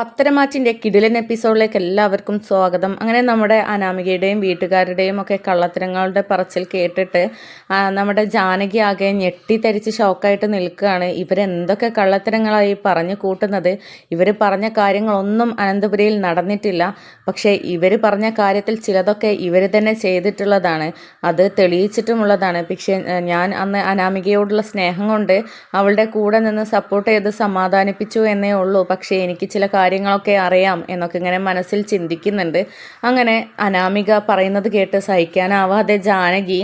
പത്തരമാറ്റിന്റെ കിടിലൻ എപ്പിസോഡിലേക്ക് എല്ലാവർക്കും സ്വാഗതം. അങ്ങനെ നമ്മുടെ അനാമികയുടെയും വീട്ടുകാരുടെയും ഒക്കെ കള്ളത്തരങ്ങളുടെ പറച്ചിൽ കേട്ടിട്ട് നമ്മുടെ ജാനകി ആകെ ഞെട്ടിത്തരിച്ച് ഷോക്കായിട്ട് നിൽക്കുകയാണ്. ഇവരെന്തൊക്കെ കള്ളത്തരങ്ങളായി പറഞ്ഞു കൂട്ടുന്നത്? ഇവർ പറഞ്ഞ കാര്യങ്ങളൊന്നും അനന്തപുരിയിൽ നടന്നിട്ടില്ല. പക്ഷേ ഇവർ പറഞ്ഞ കാര്യത്തിൽ ചിലതൊക്കെ ഇവർ തന്നെ ചെയ്തിട്ടുള്ളതാണ്. അത് തെളിയിച്ചിട്ടുമുള്ളതാണ്. പക്ഷേ ഞാൻ അന്ന് അനാമികയോടുള്ള സ്നേഹം കൊണ്ട് അവളുടെ കൂടെ നിന്ന് സപ്പോർട്ട് ചെയ്ത് സമാധാനിപ്പിച്ചു എന്നേ ഉള്ളൂ. പക്ഷേ എനിക്ക് ചില കാര്യങ്ങളൊക്കെ അറിയാം എന്നൊക്കെ ഇങ്ങനെ മനസ്സിൽ ചിന്തിക്കുന്നുണ്ട്. അങ്ങനെ അനാമിക പറയുന്നത് കേട്ട് സഹിക്കാനാവാതെ ജാനകി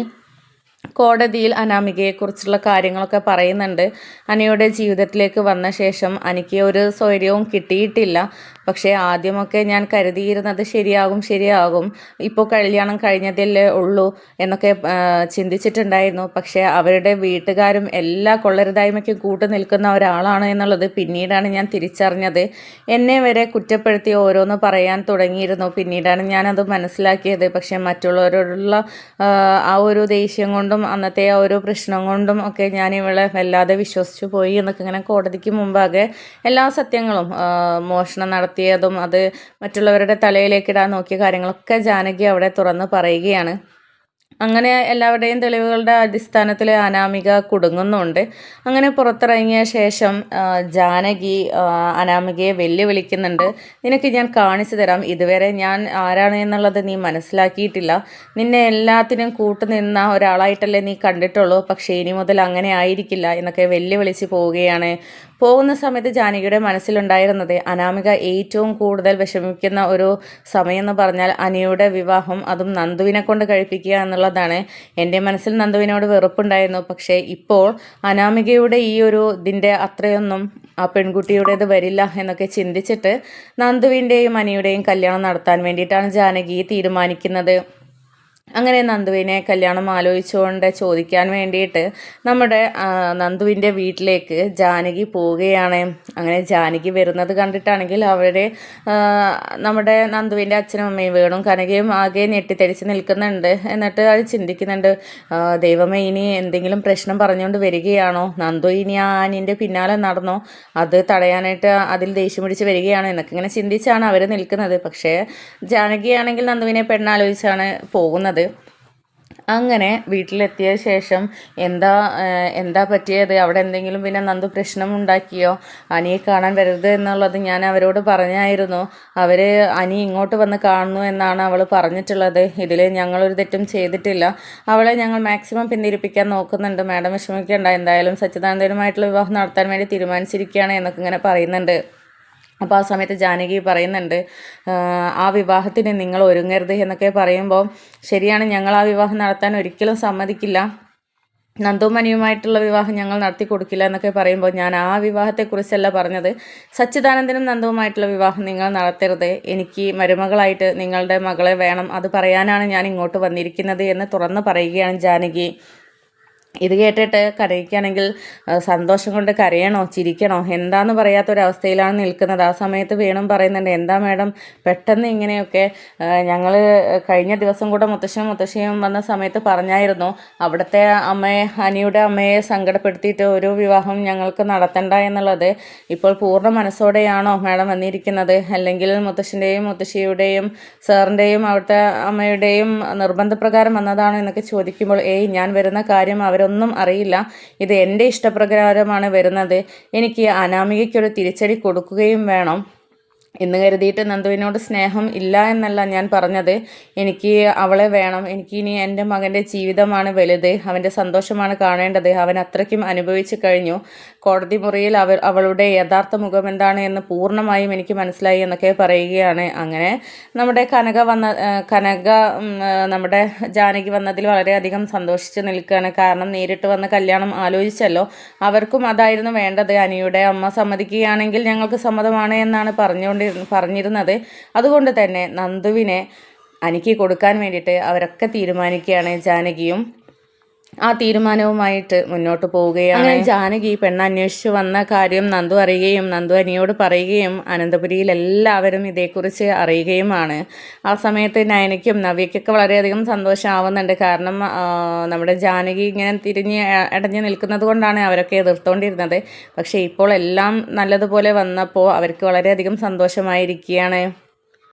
കോടതിയിൽ അനാമികയെക്കുറിച്ചുള്ള കാര്യങ്ങളൊക്കെ പറയുന്നുണ്ട്. അനയുടെ ജീവിതത്തിലേക്ക് വന്ന ശേഷം അനിക്ക് ഒരു സ്വൈര്യവും കിട്ടിയിട്ടില്ല. പക്ഷേ ആദ്യമൊക്കെ ഞാൻ കരുതിയിരുന്നത് ശരിയാകും ശരിയാകും. ഇപ്പോൾ കല്യാണം കഴിഞ്ഞതല്ലേ ഉള്ളൂ എന്നൊക്കെ ചിന്തിച്ചിട്ടുണ്ടായിരുന്നു. പക്ഷേ അവരുടെ വീട്ടുകാരും എല്ലാ കൊള്ളരുതായ്മയ്ക്കും കൂട്ടു നിൽക്കുന്ന ഒരാളാണ് എന്നുള്ളത് പിന്നീടാണ് ഞാൻ തിരിച്ചറിഞ്ഞത്. എന്നെ വരെ കുറ്റപ്പെടുത്തി ഓരോന്ന് പറയാൻ തുടങ്ങിയിരുന്നു. പിന്നീടാണ് ഞാനത് മനസ്സിലാക്കിയത്. പക്ഷേ മറ്റുള്ളവരോടുള്ള ആ, ഒരു ദേഷ്യം കൊണ്ടും അന്നത്തെ ആ ഒരു പ്രശ്നം കൊണ്ടും ഒക്കെ ഞാൻ ഇവളെ വല്ലാതെ വിശ്വസിച്ചു പോയി എന്നൊക്കെ ഇങ്ങനെ കോടതിക്ക് മുമ്പാകെ എല്ലാ സത്യങ്ങളും മോഷണം മോഷണം നടത്തിയതും അത് മറ്റുള്ളവരുടെ തലയിലേക്ക് ഇടാൻ നോക്കിയ കാര്യങ്ങളൊക്കെ ജാനകി അവിടെ തുറന്ന് പറയുകയാണ്. അങ്ങനെ എല്ലാവരുടെയും തെളിവുകളുടെ അടിസ്ഥാനത്തിൽ അനാമിക കുടുങ്ങുന്നുണ്ട്. അങ്ങനെ പുറത്തിറങ്ങിയ ശേഷം ജാനകി അനാമികയെ വെല്ലുവിളിക്കുന്നുണ്ട്. നിനക്ക് ഞാൻ കാണിച്ചു തരാം. ഇതുവരെ ഞാൻ ആരാണ് എന്നുള്ളത് നീ മനസ്സിലാക്കിയിട്ടില്ല. നിന്നെ എല്ലാത്തിനും കൂട്ടുനിന്ന ഒരാളായിട്ടല്ലേ നീ കണ്ടിട്ടുള്ളൂ. പക്ഷേ ഇനി മുതൽ അങ്ങനെ ആയിരിക്കില്ല എന്നൊക്കെ വെല്ലുവിളിച്ച് പോവുകയാണ് പോകുന്ന സമയത്ത് ജാനകിയുടെ മനസ്സിലുണ്ടായിരുന്നത് അനാമിക ഏറ്റവും കൂടുതൽ വിഷമിക്കുന്ന ഒരു സമയം എന്ന് പറഞ്ഞാൽ അനിയുടെ വിവാഹം അതും നന്ദുവിനെ കൊണ്ട് കഴിപ്പിക്കുക എന്നുള്ളതാണ്. എന്റെ മനസ്സിൽ നന്ദുവിനോട് വെറുപ്പുണ്ടായിരുന്നു. പക്ഷേ ഇപ്പോൾ അനാമികയുടെ ഈ ഒരു ഇതിന്റെ അത്രയൊന്നും ആ പെൺകുട്ടിയുടേത് വരില്ല എന്നൊക്കെ ചിന്തിച്ചിട്ട് നന്ദുവിന്റെയും അനിയുടെയും കല്യാണം നടത്താൻ വേണ്ടിയിട്ടാണ് ജാനകി തീരുമാനിക്കുന്നത്. അങ്ങനെ നന്ദുവിനെ കല്യാണം ആലോചിച്ചുകൊണ്ട് ചോദിക്കാൻ വേണ്ടിയിട്ട് നമ്മുടെ നന്ദുവിന്റെ വീട്ടിലേക്ക് ജാനകി പോവുകയാണ്. അങ്ങനെ ജാനകി വരുന്നത് കണ്ടിട്ടാണെങ്കിൽ അവരെ നമ്മുടെ നന്ദുവിന്റെ അച്ഛനും അമ്മയും വേണും കനകയും ആകെ ഞെട്ടിത്തെടിച്ച് നിൽക്കുന്നുണ്ട്. എന്നിട്ട് അത് ചിന്തിക്കുന്നുണ്ട് ദൈവമേ ഇനി എന്തെങ്കിലും പ്രശ്നം പറഞ്ഞുകൊണ്ട് വരികയാണോ? നന്ദു ഇനി ആ ആനിന്റെ പിന്നാലെ നടന്നോ? അത് തടയാനായിട്ട് അതിൽ ദേഷ്യം പിടിച്ച് വരികയാണോ? എന്നൊക്കെ ഇങ്ങനെ ചിന്തിച്ചാണ് അവർ നിൽക്കുന്നത്. പക്ഷേ ജാനകിയാണെങ്കിൽ നന്ദുവിനെ പെണ്ണാലോചിച്ചാണ് പോകുന്നത്. അങ്ങനെ വീട്ടിലെത്തിയ ശേഷം എന്താ എന്താ പറ്റിയത്? അവിടെ എന്തെങ്കിലും പിന്നെ നന്ദു പ്രശ്നം ഉണ്ടാക്കിയോ? അനിയെ കാണാൻ വരരുത് എന്നുള്ളത് ഞാൻ അവരോട് പറഞ്ഞായിരുന്നു. അവർ അനി ഇങ്ങോട്ട് വന്ന് കാണുന്നു എന്നാണ് അവൾ പറഞ്ഞിട്ടുള്ളത്. ഇതിൽ ഞങ്ങളൊരു തെറ്റും ചെയ്തിട്ടില്ല. അവളെ ഞങ്ങൾ മാക്സിമം പിന്തിരിപ്പിക്കാൻ നോക്കുന്നുണ്ട്. മാഡം വിഷമിക്കേണ്ട. എന്തായാലും സച്ചിദാനന്ദനുമായിട്ടുള്ള വിവാഹം നടത്താൻ വേണ്ടി തീരുമാനിച്ചിരിക്കുകയാണ് എന്നൊക്കെ ഇങ്ങനെ പറയുന്നുണ്ട്. അപ്പോൾ ആ സമയത്ത് ജാനകി പറയുന്നുണ്ട് ആ വിവാഹത്തിന് നിങ്ങൾ ഒരുങ്ങരുത് എന്നൊക്കെ പറയുമ്പോൾ ശരിയാണ് ഞങ്ങൾ ആ വിവാഹം നടത്താൻ ഒരിക്കലും സമ്മതിക്കില്ല. നന്ദുമണിയുമായിട്ടുള്ള വിവാഹം ഞങ്ങൾ നടത്തി കൊടുക്കില്ല എന്നൊക്കെ പറയുമ്പോൾ ഞാൻ ആ വിവാഹത്തെക്കുറിച്ചല്ല പറഞ്ഞത്. സച്ചിദാനന്ദനും നന്ദുവുമായിട്ടുള്ള വിവാഹം നിങ്ങൾ നടത്തരുത്. എനിക്ക് മരുമകളായിട്ട് നിങ്ങളുടെ മകളെ വേണം. അത് പറയാനാണ് ഞാൻ ഇങ്ങോട്ട് വന്നിരിക്കുന്നത് എന്ന് തുറന്ന് പറയുകയാണ് ജാനകി. ഇത് കേട്ടിട്ട് കരയിക്കുകയാണെങ്കിൽ സന്തോഷം കൊണ്ട് കരയണോ ചിരിക്കണോ? എന്താന്ന് പറയാത്തൊരവസ്ഥയിലാണ് നിൽക്കുന്നത്. ആ സമയത്ത് വേണം പറയുന്നുണ്ട് എന്താ മാഡം പെട്ടെന്ന് ഇങ്ങനെയൊക്കെ ഞങ്ങൾ കഴിഞ്ഞ ദിവസം കൂടെ മുത്തശ്ശനും മുത്തശ്ശിയും വന്ന സമയത്ത് പറഞ്ഞായിരുന്നു അവിടുത്തെ അമ്മയെ അനിയുടെ അമ്മയെ സങ്കടപ്പെടുത്തിയിട്ട് ഒരു വിവാഹം ഞങ്ങൾക്ക് നടത്തണ്ട എന്നുള്ളത്. ഇപ്പോൾ പൂർണ മനസ്സോടെയാണോ മാഡം വന്നിരിക്കുന്നത്? അല്ലെങ്കിൽ മുത്തശ്ശന്റെയും മുത്തശ്ശിയുടെയും സാറിന്റെയും അവിടുത്തെ അമ്മയുടെയും നിർബന്ധപ്രകാരം വന്നതാണോ എന്നൊക്കെ ചോദിക്കുമ്പോൾ ഏയ് ഞാൻ വരുന്ന കാര്യം അവരൊന്നും അറിയില്ല. ഇത് എന്റെ ഇഷ്ടപ്രകാരമാണ് വരുന്നത്. എനിക്ക് അനാമികയ്ക്കൊരു തിരിച്ചടി കൊടുക്കുകയും വേണം. എന്ന് കരുതിയിട്ട് നന്ദുവിനോട് സ്നേഹം ഇല്ല എന്നല്ല ഞാൻ പറഞ്ഞത്. എനിക്ക് അവളെ വേണം. എനിക്ക് ഇനി എന്റെ മകന്റെ ജീവിതമാണ് വലുത്. അവന്റെ സന്തോഷമാണ് കാണേണ്ടത്. അവൻ അത്രയ്ക്കും അനുഭവിച്ചു കഴിഞ്ഞു. കോടതി മുറിയിൽ അവർ അവളുടെ യഥാർത്ഥ മുഖം എന്താണ് എന്ന് പൂർണമായും എനിക്ക് മനസ്സിലായി എന്നൊക്കെ പറയുകയാണ്. അങ്ങനെ നമ്മുടെ കനക വന്ന കനക നമ്മുടെ ജാനകി വന്നതിൽ വളരെയധികം സന്തോഷിച്ച് നിൽക്കുകയാണ്. കാരണം നേരിട്ട് വന്ന കല്യാണം ആലോചിച്ചല്ലോ. അവർക്കും അതായിരുന്നു വേണ്ടത്. അനിയുടെ അമ്മ സമ്മതിക്കുകയാണെങ്കിൽ ഞങ്ങൾക്ക് സമ്മതമാണ് എന്നാണ് പറഞ്ഞുകൊണ്ട് പറഞ്ഞിരുന്നത്. അതുകൊണ്ട് തന്നെ നന്ദുവിനെ അനിക്ക് കൊടുക്കാൻ വേണ്ടിയിട്ട് അവരൊക്കെ തീരുമാനിക്കുകയാണ് ജാനകിയും. ആ തീരുമാനവുമായിട്ട് മുന്നോട്ട് പോവുകയാണ്. ജാനകി പെണ്ണ് അന്വേഷിച്ചു വന്ന കാര്യം നന്ദു അറിയുകയും നന്ദു അനിയോട് പറയുകയും അനന്തപുരിയിൽ എല്ലാവരും ഇതേക്കുറിച്ച് അറിയുകയുമാണ്. ആ സമയത്ത് നയനയ്ക്കും നവ്യയ്ക്കൊക്കെ വളരെയധികം സന്തോഷമാവുന്നുണ്ട്. കാരണം നമ്മുടെ ജാനകി ഇങ്ങനെ തിരിഞ്ഞ് അടഞ്ഞു നിൽക്കുന്നത് കൊണ്ടാണ് അവരൊക്കെ എതിർത്തുകൊണ്ടിരുന്നത് പക്ഷേ ഇപ്പോൾ എല്ലാം നല്ലതുപോലെ വന്നപ്പോൾ അവർക്ക് വളരെയധികം സന്തോഷമായിരിക്കുകയാണ്.